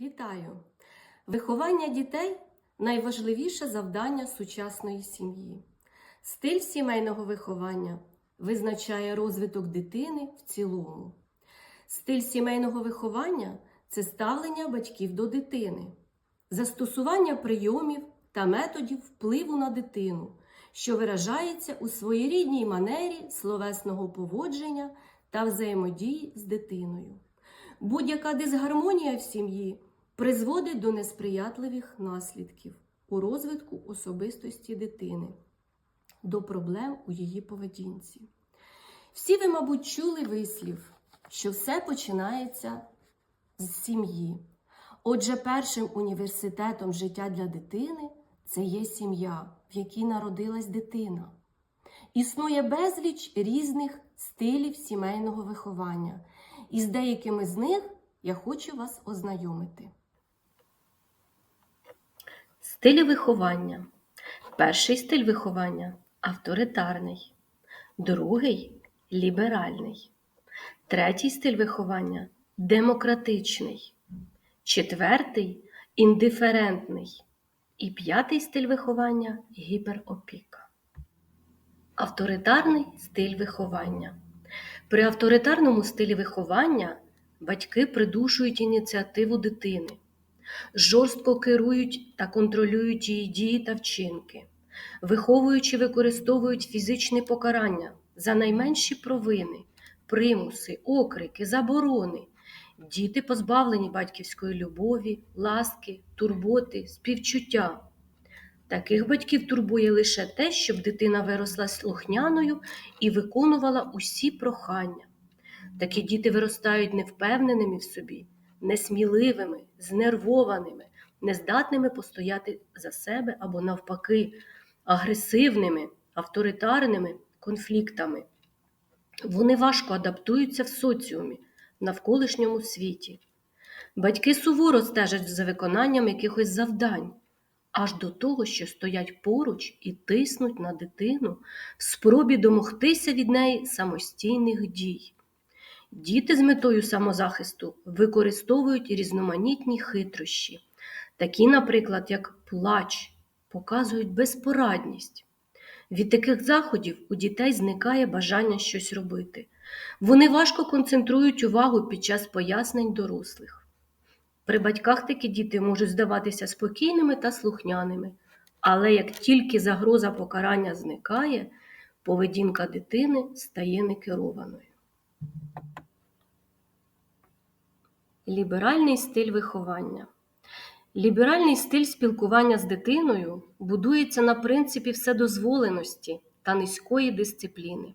Вітаю! Виховання дітей найважливіше завдання сучасної сім'ї. Стиль сімейного виховання визначає розвиток дитини в цілому. Стиль сімейного виховання це ставлення батьків до дитини, застосування прийомів та методів впливу на дитину, що виражається у своєрідній манері словесного поводження та взаємодії з дитиною. Будь-яка дисгармонія в сім'ї призводить до несприятливих наслідків у розвитку особистості дитини, до проблем у її поведінці. Всі ви, мабуть, чули вислів, що все починається з сім'ї. Отже, першим університетом життя для дитини це є сім'я, в якій народилась дитина. Існує безліч різних стилів сімейного виховання, і з деякими з них я хочу вас ознайомити. Стилі виховання. Перший стиль виховання авторитарний, другий ліберальний, третій стиль виховання демократичний, четвертий індиферентний і п'ятий стиль виховання гіперопіка. Авторитарний стиль виховання. При авторитарному стилі виховання батьки придушують ініціативу дитини, жорстко керують та контролюють її дії та вчинки, виховуючи, використовують фізичне покарання за найменші провини, примуси, окрики, заборони. Діти позбавлені батьківської любові, ласки, турботи, співчуття. Таких батьків турбує лише те, щоб дитина виросла слухняною і виконувала усі прохання. Такі діти виростають невпевненими в собі, несміливими, знервованими, нездатними постояти за себе або, навпаки, агресивними, авторитарними конфліктами. Вони важко адаптуються в соціумі, навколишньому світі. Батьки суворо стежать за виконанням якихось завдань аж до того, що стоять поруч і тиснуть на дитину в спробі домогтися від неї самостійних дій. Діти з метою самозахисту використовують різноманітні хитрощі, такі, наприклад, як плач, показують безпорадність. Від таких заходів у дітей зникає бажання щось робити. Вони важко концентрують увагу під час пояснень дорослих. При батьках такі діти можуть здаватися спокійними та слухняними, але як тільки загроза покарання зникає, поведінка дитини стає некерованою. Ліберальний стиль виховання. Ліберальний стиль спілкування з дитиною будується на принципі вседозволеності та низької дисципліни.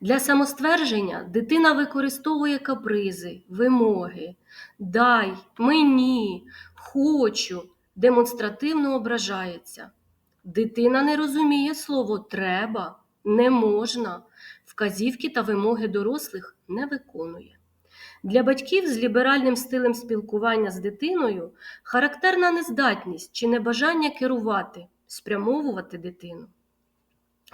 Для самоствердження дитина використовує капризи, вимоги, дай, мені, хочу, демонстративно ображається. Дитина не розуміє слово треба, не можна, вказівки та вимоги дорослих не виконує. Для батьків з ліберальним стилем спілкування з дитиною характерна нездатність чи небажання керувати, спрямовувати дитину.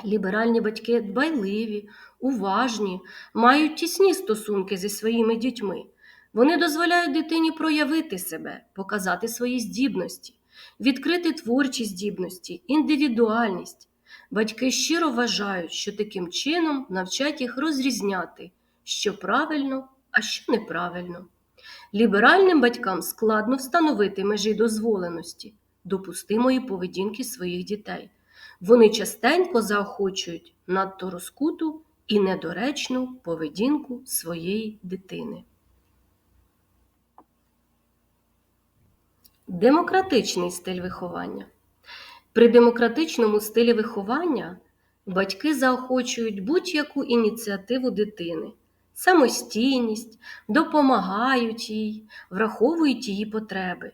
Ліберальні батьки дбайливі, уважні, мають тісні стосунки зі своїми дітьми. Вони дозволяють дитині проявити себе, показати свої здібності, відкрити творчі здібності, індивідуальність. Батьки щиро вважають, що таким чином навчать їх розрізняти, що правильно, а що неправильно. Ліберальним батькам складно встановити межі дозволеності, допустимої поведінки своїх дітей. Вони частенько заохочують надто розкуту і недоречну поведінку своєї дитини. Демократичний стиль виховання. При демократичному стилі виховання батьки заохочують будь-яку ініціативу дитини, самостійність, допомагають їй, враховують її потреби,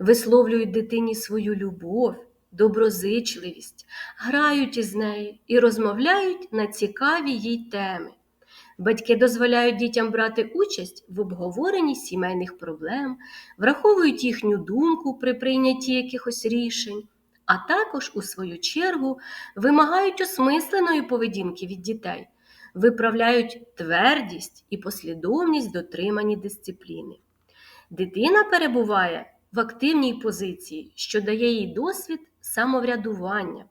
висловлюють дитині свою любов доброзичливість, грають із нею і розмовляють на цікаві їй теми. Батьки дозволяють дітям брати участь в обговоренні сімейних проблем, враховують їхню думку при прийнятті якихось рішень, а також, у свою чергу, вимагають осмисленої поведінки від дітей, виправляють твердість і послідовність дотримані дисципліни. Дитина перебуває в активній позиції, що дає їй досвід самоврядування,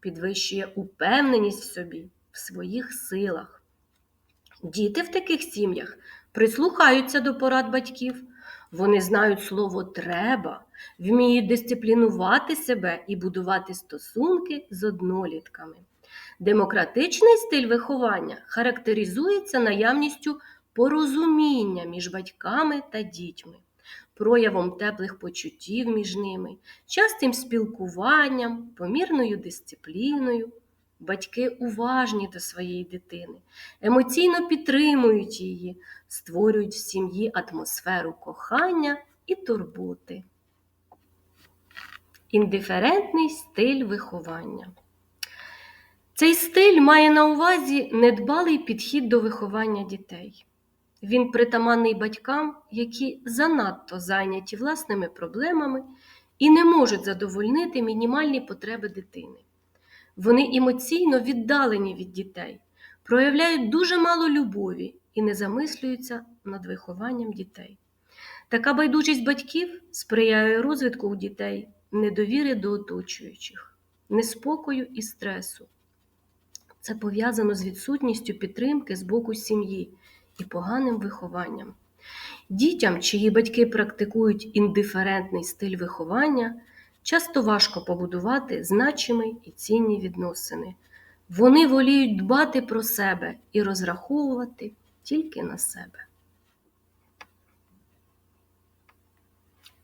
підвищує упевненість в собі, в своїх силах. Діти в таких сім'ях прислухаються до порад батьків, вони знають слово треба, вміють дисциплінувати себе і будувати стосунки з однолітками. Демократичний стиль виховання характеризується наявністю порозуміння між батьками та дітьми, проявом теплих почуттів між ними, частим спілкуванням, помірною дисципліною. Батьки уважні до своєї дитини, емоційно підтримують її, створюють в сім'ї атмосферу кохання і турботи. Індиферентний стиль виховання. Цей стиль має на увазі недбалий підхід до виховання дітей. Він притаманний батькам, які занадто зайняті власними проблемами і не можуть задовольнити мінімальні потреби дитини. Вони емоційно віддалені від дітей, проявляють дуже мало любові і не замислюються над вихованням дітей. Така байдужість батьків сприяє розвитку у дітей недовіри до оточуючих, неспокою і стресу. Це пов'язано з відсутністю підтримки з боку сім'ї і поганим вихованням. Дітям, чиї батьки практикують індиферентний стиль виховання, часто важко побудувати значимі і цінні відносини. Вони воліють дбати про себе і розраховувати тільки на себе.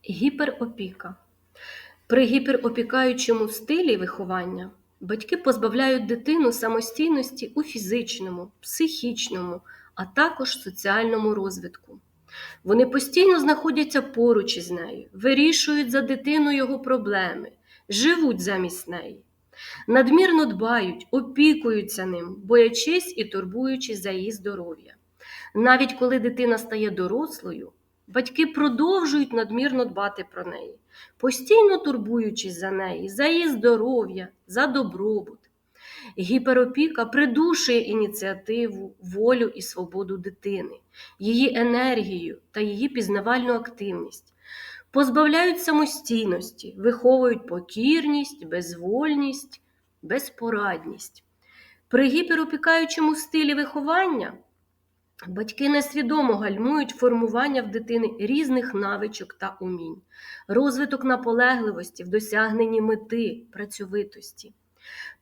Гіперопіка. При гіперопікаючому стилі виховання батьки позбавляють дитину самостійності у фізичному, психічному, а також соціальному розвитку. Вони постійно знаходяться поруч із нею, вирішують за дитину його проблеми, живуть замість неї, надмірно дбають, опікуються ним, боячись і турбуючись за її здоров'я. Навіть коли дитина стає дорослою, батьки продовжують надмірно дбати про неї, постійно турбуючись за неї, за її здоров'я, за добробут. Гіперопіка придушує ініціативу, волю і свободу дитини, її енергію та її пізнавальну активність, позбавляють самостійності, виховують покірність, безвольність, безпорадність. При гіперопікаючому стилі виховання батьки несвідомо гальмують формування в дитини різних навичок та умінь, розвиток наполегливості в досягненні мети, працьовитості.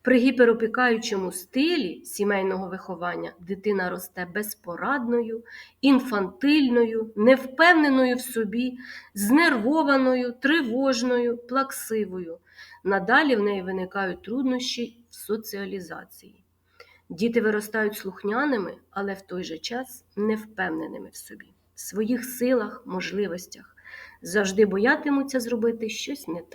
При гіперопікаючому стилі сімейного виховання дитина росте безпорадною, інфантильною, невпевненою в собі, знервованою, тривожною, плаксивою. Надалі в неї виникають труднощі в соціалізації. Діти виростають слухняними, але в той же час невпевненими в собі, в своїх силах, можливостях, завжди боятимуться зробити щось не так.